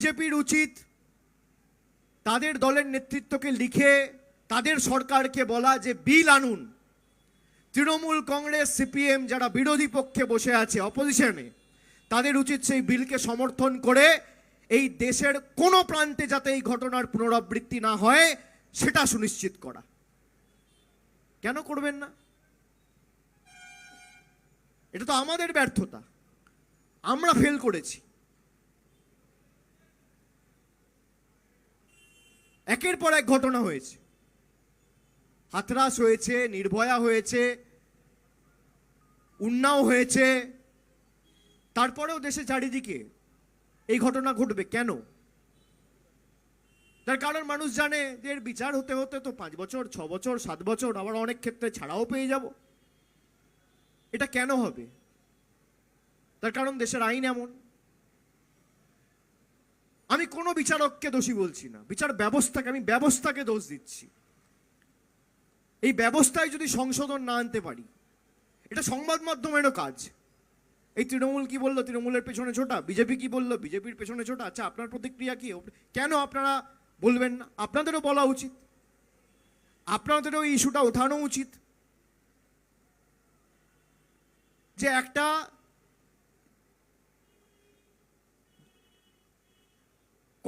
বিজেপির উচিত তাদের দলের নেতৃত্বকে লিখে তাদের সরকারকে বলা যে বিল আনুন। তৃণমূল কংগ্রেস, সিপিএম যারা বিরোধী পক্ষে বসে আছে অপোজিশনে, তাদের উচিত সেই বিলকে সমর্থন করে এই দেশের কোনো প্রান্তে যাতে এই ঘটনার পুনরাবৃত্তি না হয়, সেটা সুনিশ্চিত করা। কেন করবেন না? এটা তো আমাদের ব্যর্থতা। আমরা ফেল করেছি। একের পর এক ঘটনা হয়েছে। হাতরাস হয়েছে, নির্ভয়া হয়েছে, উন্নাও হয়েছে। তারপরেও দেশে চারিদিকে এই ঘটনা ঘটবে কেন? তার কারণ মানুষ জানে যে এর বিচার হতে হতে তো পাঁচ বছর, ছ বছর, সাত বছর, আবার অনেক ক্ষেত্রে ছাড়াও পেয়ে যাব। এটা কেন হবে? তার কারণ দেশের আইন এমন। আমি কোনো বিচারককে দোষী বলছি না। বিচার ব্যবস্থাকে, আমি ব্যবস্থাকে দোষ দিচ্ছি। এই ব্যবস্থায় যদি সংশোধন না আনতে পারি, এটা সংবাদ মাধ্যমেরও কাজ। এই তৃণমূল কি বলল? তৃণমূলের পেছনে ছোটা? বিজেপি কি বলল? বিজেপির পেছনে ছোটা? আচ্ছা আপনার প্রতিক্রিয়া কি? কেন আপনারা বলবেন না? আপনাদেরও বলা উচিত। আপনাদেরও ইস্যুটা ওঠানো উচিত। যে একটা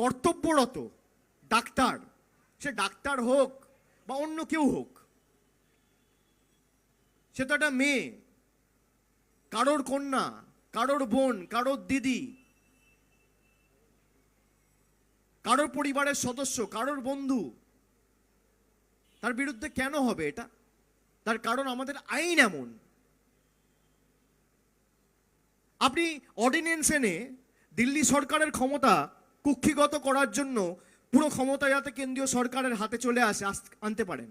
কর্তব্যরত, ডাক্তার। সে ডাক্তার হোক বা অন্য কেউ হোক, সে তো একটা মেয়ে। কারোর কন্যা, কারোর বোন, কারোর দিদি, কারোর পরিবারের সদস্য, কারোর বন্ধু, তার বিরুদ্ধে কেন হবে এটা? তার কারণ আমাদের আইন এমন। আপনি অর্ডিন্যান্স এনে দিল্লি সরকারের ক্ষমতা কুক্ষিগত করার জন্য পুরো ক্ষমতা যাতে কেন্দ্রীয় সরকারের হাতে চলে আসে আনতে পারেন।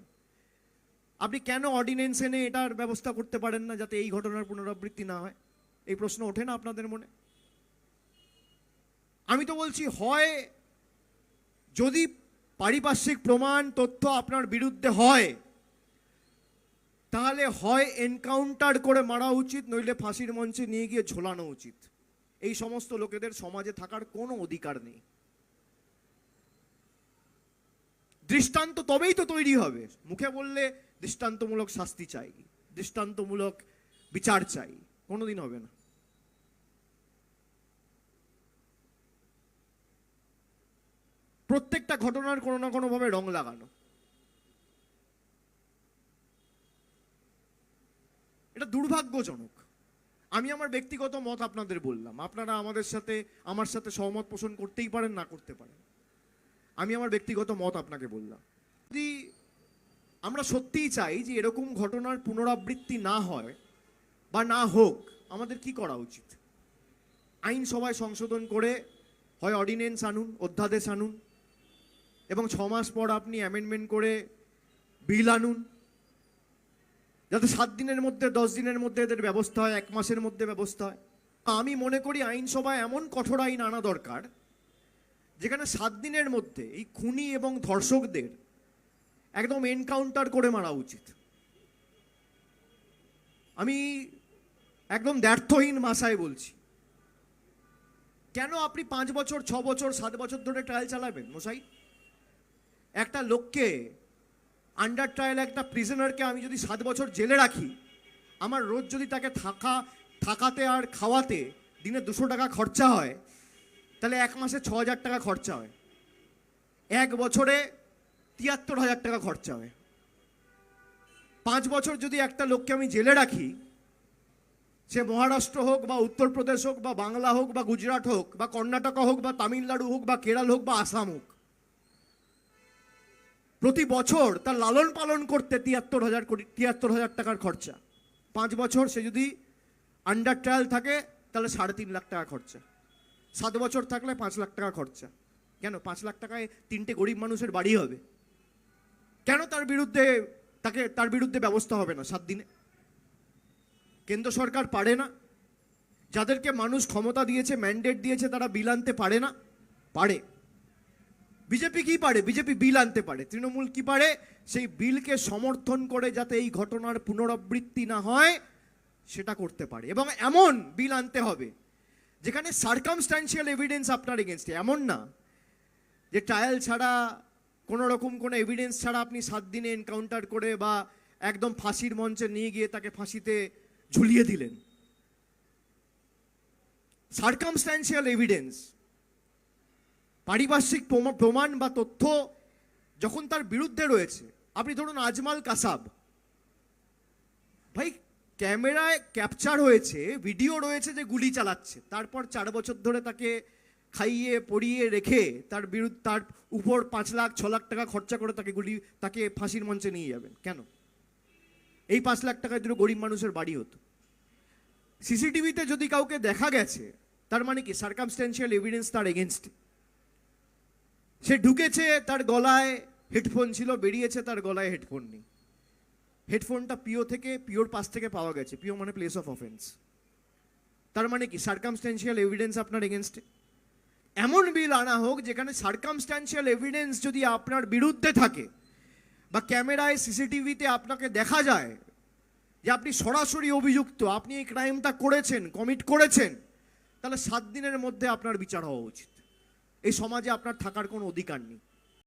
আপনি কেন অর্ডিন্যান্স এনে এটার ব্যবস্থা করতে পারেন না যাতে এই ঘটনার পুনরাবৃত্তি না হয়? এই প্রশ্ন ওঠে না আপনাদের মনে? আমি তো বলছি, হয় যদি পারিপার্শ্বিক প্রমাণ, তথ্য আপনার বিরুদ্ধে হয়, তাহলে হয় এনকাউন্টার করে মারা উচিত, নইলে ফাঁসির মঞ্চে নিয়ে গিয়ে ঝোলানো উচিত। এই সমস্ত লোকেদের সমাজে থাকার কোনো অধিকার নেই। দৃষ্টান্ত তবেই তো তৈরি হবে। মুখে বললে দৃষ্টান্তমূলক শাস্তি চাই, দৃষ্টান্তমূলক বিচার চাই, কোনোদিন হবে না। প্রত্যেকটা ঘটনার কোনো না কোনোভাবে রং লাগানো। এটা দুর্ভাগ্যজনক। আমি আমার ব্যক্তিগত মত আপনাদের বললাম। আপনারা আমাদের সাথে, আমার সাথে সহমত পোষণ করতেই পারেন, না করতে পারেন। আমি আমার ব্যক্তিগত মত আপনাকে বললাম। যদি আমরা সত্যিই চাই যে এরকম ঘটনার পুনরাবৃত্তি না হয় বা না হোক, আমাদের কি করা উচিত? আইন সভায় সংশোধন করে, হয় অর্ডিন্যান্স আনুন, অধ্যাদেশ আনুন, এবং ছ মাস পর আপনি অ্যামেন্ডমেন্ট করে, বিল আনুন যাতে সাত দিনের মধ্যে, দশ দিনের মধ্যে এদের ব্যবস্থা হয়, এক মাসের মধ্যে ব্যবস্থা হয়। আমি মনে করি আইনসভায় এমন কঠোর আইন আনা দরকার, যেখানে সাত দিনের মধ্যে এই খুনি এবং ধর্ষকদের একদম এনকাউন্টার করে মারা উচিত। আমি একদম দ্ব্যর্থহীন ভাষায় বলছি। কেন আপনি পাঁচ বছর, ছ বছর, সাত বছর ধরে ট্রায়াল চালাবেন মশাই? একটা লোককে আন্ডার ট্রায়াল একটা প্রিজনারকে আমি যদি সাত বছর জেলে রাখি, আমার রোজ যদি তাকে থাকা, থাকাতে আর খাওয়াতে দিনে দুশো টাকা খরচা হয়, তাহলে এক মাসে ছ হাজার টাকা খরচা হয়। এক বছরে তিয়াত্তর হাজার টাকা খরচা হয়। পাঁচ বছর যদি একটা লোককে আমি জেলে রাখি, সে মহারাষ্ট্র হোক বা উত্তরপ্রদেশ হোক বা বাংলা হোক বা গুজরাট হোক বা কর্ণাটকা হোক বা তামিলনাড়ু হোক বা কেরল হোক বা আসাম হোক প্রতি বছর তার লালন পালন করতে তিয়াত্তর হাজার কোটি, তিয়াত্তর হাজার টাকার খরচা। পাঁচ বছর সে যদি আন্ডার ট্রায়াল থাকে, তাহলে সাড়ে তিন লাখ টাকা খরচা। সাত বছর থাকলে পাঁচ লাখ টাকা খরচা। কেন? পাঁচ লাখ টাকায় তিনটে গরিব মানুষের বাড়ি হবে। কেন তার বিরুদ্ধে তাকে, তার বিরুদ্ধে ব্যবস্থা হবে না সাত দিনে? কেন্দ্র সরকার পারে না। যাদেরকে মানুষ ক্ষমতা দিয়েছে ম্যান্ডেট দিয়েছে, তারা বিল আনতে পারে না। পারে। বিজেপি কি পারে? বিজেপি বিল আনতে পারে। তৃণমূল কি পারে? সেই বিলকে সমর্থন করে যাতে এই ঘটনার পুনরাবৃত্তি না হয়, সেটা করতে পারে। এবং এমন বিল আনতে হবে, যেখানে সার্কামস্ট্যান্সিয়াল এভিডেন্স আপনার এগেনস্টে এমন না যে ট্রায়াল ছাড়া, কোনো রকম কোনো এভিডেন্স ছাড়া আপনি সাত দিনে এনকাউন্টার করে বা একদম ফাঁসির মঞ্চে নিয়ে গিয়ে তাকে ফাঁসিতে ঝুলিয়ে দিলেন। সার্কামস্ট্যান্সিয়াল এভিডেন্স পারিপার্শ্বিক প্রমা- প্রমাণ বা তথ্য যখন তার বিরুদ্ধে রয়েছে, আপনি ধরুন আজমাল কাসাব। ভাই, ক্যামেরায় ক্যাপচার হয়েছে, ভিডিও রয়েছে যে গুলি চালাচ্ছে, তারপর চার বছর ধরে তাকে খাইয়ে, পড়িয়ে রেখে তার বিরুদ্ধে তার উপর পাঁচ লাখ, ছ লাখ টাকা খরচা করে তাকে গুলি তাকে ফাঁসির মঞ্চে নিয়ে যাবেন। কেন? এই পাঁচ লাখ টাকায় দুটো গরিব মানুষের বাড়ি হতো। সিসিটিভিতে যদি কাউকে দেখা গেছে, তার মানে কি? সার্কামস্টেন্সিয়াল এভিডেন্স তার এগেনস্ট সে ঢুকেছে তার গলায় হেডফোন ছিল, বেরিয়েছে তার গলায় হেডফোন নেই। হেডফোনটা পিও থেকে, পিওর পাশ থেকে পাওয়া গেছে। পিও মানে প্লেস অফ অফেন্স তার মানে কি? সার্কামস্ট্যান্সিয়াল এভিডেন্স আপনার এগেনস্টে এমন বিল আনা হোক যেখানে সার্কামস্ট্যান্সিয়াল এভিডেন্স যদি আপনার বিরুদ্ধে থাকে বা ক্যামেরায় সিসিটিভিতে আপনাকে দেখা যায় যে আপনি সরাসরি অভিযুক্ত, আপনি এই ক্রাইমটা করেছেন কমিট করেছেন, তাহলে সাত দিনের মধ্যে আপনার বিচার হওয়া উচিত। এই সমাজে আপনার থাকার কোনো অধিকার নেই।